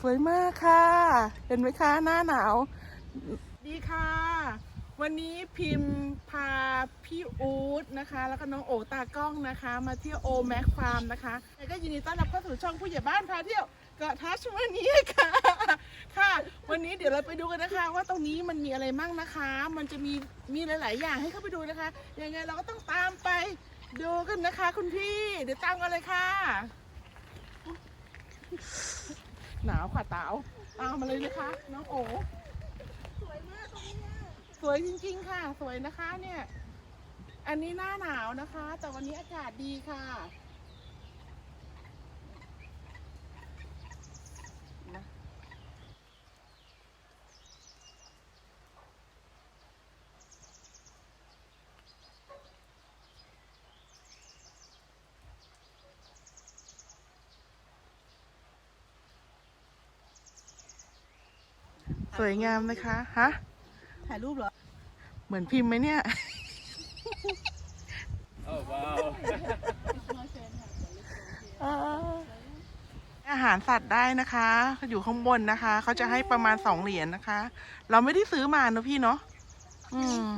สวยมากค่ะ เห็นไหมคะหน้าหนาว ดีค่ะ วันนี้พิมพ์พาพี่อู๊ดนะคะ แล้วก็น้องโอตากล้องนะคะ มาเที่ยวโอแม็กฟาร์มนะคะแล้วก็ยินดีต้อนรับเข้าสู่ช่องผู้ใหญ่บ้านพาเที่ยวเกาะทัชวันนี้ค่ะ ค่ะ วันนี้เดี๋ยวเราไปดูกันนะคะ ว่าตรงนี้มันมีอะไรมั่งนะคะ มันจะมีมีหลาย ๆ อย่างให้เข้าไปดูนะคะยังไงเราก็ต้องตามไปดูกันนะคะ คุณพี่เดี๋ยวตามกันเลยค่ะ หนาว ค่ะตาตามมาเลยนะคะ น้องโอสวยมากตรงนี้สวยจริงๆค่ะ สวยนะคะเนี่ย อันนี้หน้าหนาวนะคะ แต่วันนี้อากาศดีค่ะ สวยงามไหมคะ ฮะ ถ่ายรูปเหรอ เหมือนพิมพ์ไหมเนี่ย Oh wow. อาหารสัตว์ได้นะคะอยู่ข้างบนนะคะ เขาจะให้ประมาณสองเหรียญนะคะ เราไม่ได้ซื้อมาเนอะพี่เนาะ อืม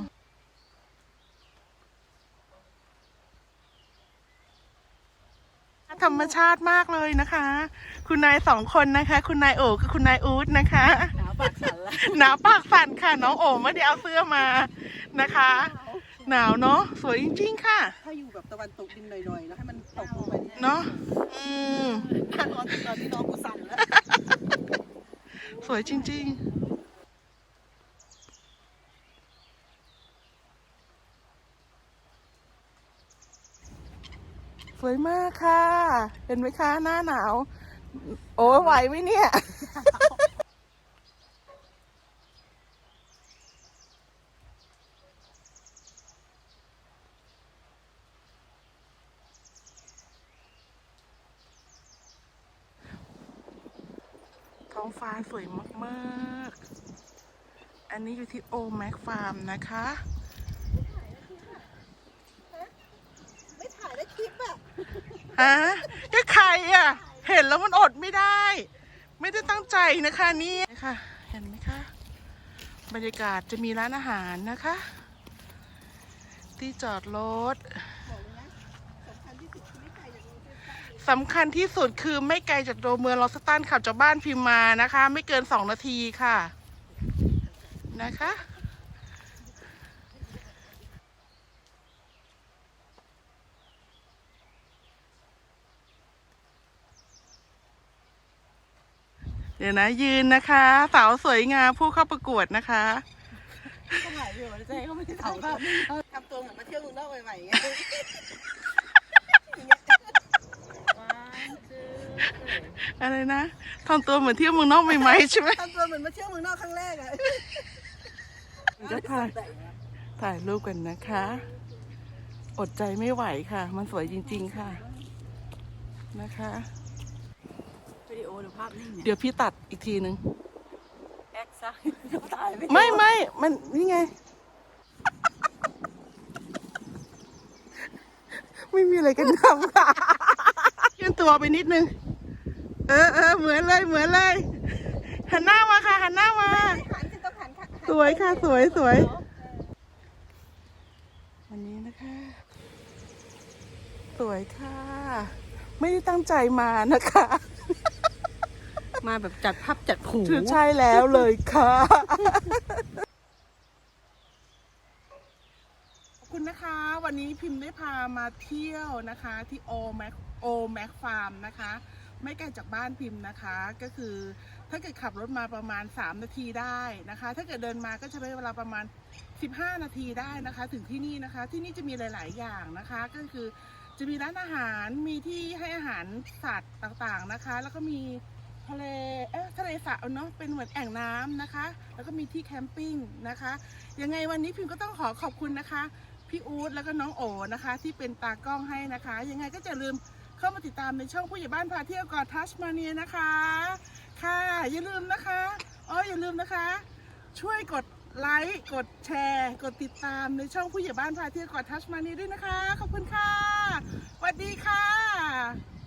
ธรรมชาติมากเลยนะคะ คุณนายสองคนนะคะ คุณนายโอกับคุณนายอู๊ดนะคะหนาว ปากสั่นละหนาวปากสั่นค่ะ น้องโอไม่ได้เอาเสื้อมานะคะ หนาวเนาะสวยจริง ๆ ค่ะถ้าอยู่แบบตะวันตกดินหน่อยๆแล้วให้มันตกลงไปเนี่ยเนาะอืมถ้านอนตอนนี้น้องกูสั่นแล้วสวยจริง ๆสวยมากค่ะ เห็นไหมคะ หน้าหนาว โอ้ไหวไหมเนี่ย ท้องฟ้าสวยมากๆ อันนี้อยู่ที่โอแม็กฟาร์มนะคะ ไม่ถ่ายได้คลิปอะฮะก็ใครอะ เห็นแล้วมันอดไม่ได้ ไม่ได้ตั้งใจนะคะนี่นะคะเห็นไหมคะ บรรยากาศจะมีร้านอาหารนะคะ ที่จอดรถ สำคัญที่สุดคือไม่ไกลจากตัวเมืองลอสตันขับจากบ้านพิมมานะคะ ไม่เกินสองนาทีค่ะ นะคะ เดี๋ยวนะ ยืนนะคะ สาวสวยงามผู้เข้าประกวดนะคะก็ถ่ายอยู่นะเจ๊ก็ไม่ได้ถ่ายภาพทำตัวเหมือนมาเที่ยวเมืองนอกใหม่ๆไง อะไรนะทำตัวเหมือนเที่ยวเมืองนอกใหม่ๆใช่ไหมทำตัวเหมือนมาเที่ยวเมืองนอกครั้งแรกอะจะถ่ายถ่ายรูปกันนะคะ อดใจไม่ไหวค่ะ มันสวยจริง ๆ ค่ะ นะคะวิดีโอหรือภาพนิ่งเนี่ยเดี๋ยวพี่ตัดอีกทีนึง แอคซะถ่ายไม่ไม่ไม่มันนี่ไง ไม่มีอะไรกันทำค่ะยืนตัวไปนิดนึง เออเออเหมือนเลยเหมือนเลย หันหน้ามาค่ะ หันหน้ามา หันสิต้องหันค่ะสวยค่ะสวยสวยวันนี้นะคะ สวยค่ะ ไม่ได้ตั้งใจมานะคะ มาแบบจัดภาพจัดผูถือใช่แล้วเลยค่ะขอบคุณนะคะ วันนี้พิมพ์ได้พามาเที่ยวนะคะ ที่โอแม็กโอแม็กฟาร์มนะคะ ไม่ไกลจากบ้านพิมพ์นะคะ ก็คือถ้าเกิดขับรถมาประมาณ 3 นาทีได้นะคะ ถ้าเกิดเดินมาก็จะใช้เวลาประมาณ 15 นาทีได้นะคะ ถึงที่นี่นะคะ ที่นี่จะมีหลาย ๆ อย่างนะคะ ก็คือจะมีร้านอาหารมีที่ให้อาหารสัตว์ต่างๆนะคะ แล้วก็มีทะเลเอ๊ะทะเลสาบเนาะเป็นเหมือนแอ่งน้ำนะคะ แล้วก็มีที่แคมปิ้งนะคะยังไงวันนี้พิมก็ต้องขอขอบคุณนะคะ พี่อู๊ดแล้วก็น้องโอนะคะ ที่เป็นตากล้องให้นะคะ ยังไงก็จะลืม เข้ามาติดตามในช่องผู้ใหญ่บ้านพาเที่ยวกอทัชมาเนียนะคะ ค่ะอย่าลืมนะคะอ๋ออย่าลืมนะคะ ช่วยกดไลค์กดแชร์ กดติดตามในช่องผู้ใหญ่บ้านพาเที่ยวกอทัชมาเนียด้วยนะคะ ขอบคุณค่ะสวัสดีค่ะ